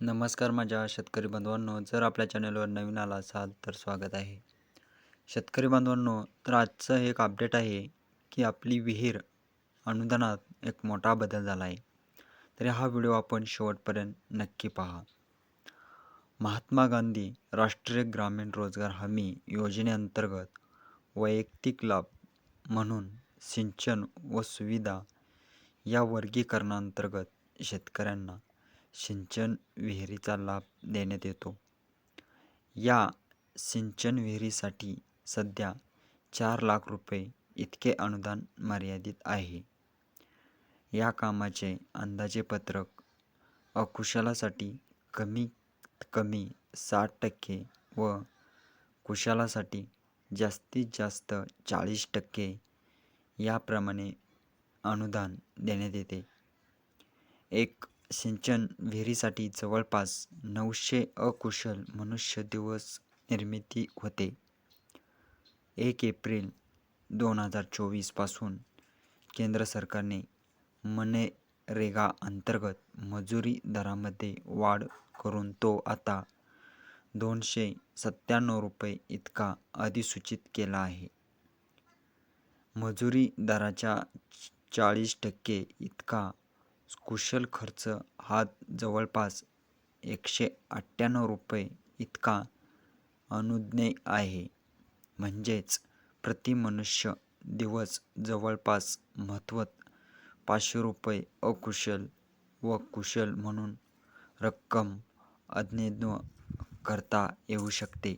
नमस्कार माझ्या शेतकरी बांधवांनो जर आपल्या चॅनलवर नवीन आला असाल तर स्वागत आहे. शेतकरी बांधवांनो तर आजचं एक अपडेट आहे की आपली विहीर अनुदानात एक मोठा बदल झाला आहे. तर हा व्हिडिओ आपण शेवटपर्यंत नक्की पहा. महात्मा गांधी राष्ट्रीय ग्रामीण रोजगार हमी योजनेअंतर्गत वैयक्तिक लाभ म्हणून सिंचन व सुविधा या वर्गीकरणांतर्गत शेतकऱ्यांना सिंचन विहिरीचा लाभ देण्यात येतो. या सिंचन विहिरीसाठी सध्या चार लाख रुपये इतके अनुदान मर्यादित आहे. या कामाचे अंदाजे पत्रक अकुशलासाठी कमीत कमी साठ टक्के व कुशलासाठी जास्तीत जास्त चाळीस टक्के याप्रमाणे अनुदान देण्यात येते. एक सिंचन विहिरीसाठी जवळपास नऊशे अकुशल मनुष्य दिवस निर्मिती होते. एक एप्रिल दोन हजार चोवीसपासून केंद्र सरकारने मनरेगा अंतर्गत मजुरी दरामध्ये वाढ करून तो आता दोनशे सत्त्याण्णव रुपये इतका अधिसूचित केला आहे. मजुरी दराच्या चाळीस टक्के इतका कुशल खर्च हा जवळपास एकशे अठ्ठ्याण्णव रुपये इतका अनुज्ञेय आहे. म्हणजेच प्रति मनुष्य दिवस जवळपास महत्त्व पाचशे रुपये अकुशल व कुशल म्हणून रक्कम अज्ञेय करता येऊ शकते.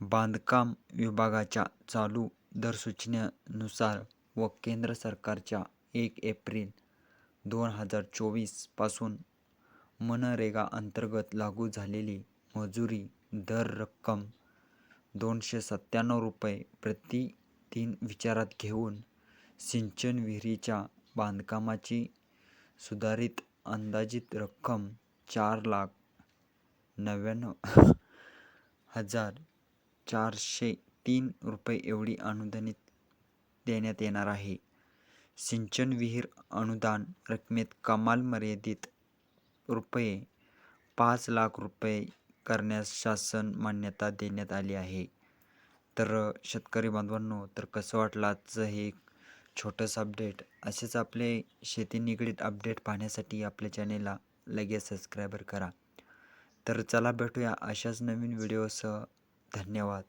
बांधकाम विभागाच्या चालू दरसूचनेनुसार व केंद्र सरकारच्या एक एप्रिल दोन हजार चोवीसपासून मनरेगा अंतर्गत लागू झालेली मजुरी दर रक्कम दोनशे सत्त्याण्णव रुपये प्रति दिन विचारात घेऊन सिंचन विहिरीच्या बांधकामाची सुधारित अंदाजित रक्कम चार लाख नव्याण्णव हजार चारशे तीन रुपये एवढी अनुदानित देण्यात येणार आहे. सिंचन विहीर अनुदान रकमेत कमाल मर्यादित रुपये पाच लाख रुपये करण्यास शासन मान्यता देण्यात आली आहे. तर शेतकरी बांधवांनो तर कसं वाटलं आजचं हे छोटंसं अपडेट असेच आपले शेती निगडीत अपडेट पाहण्यासाठी आपल्या चॅनेलला लगेच सबस्क्रायबर करा. तर चला भेटूया अशाच नवीन व्हिडिओसह धन्यवाद.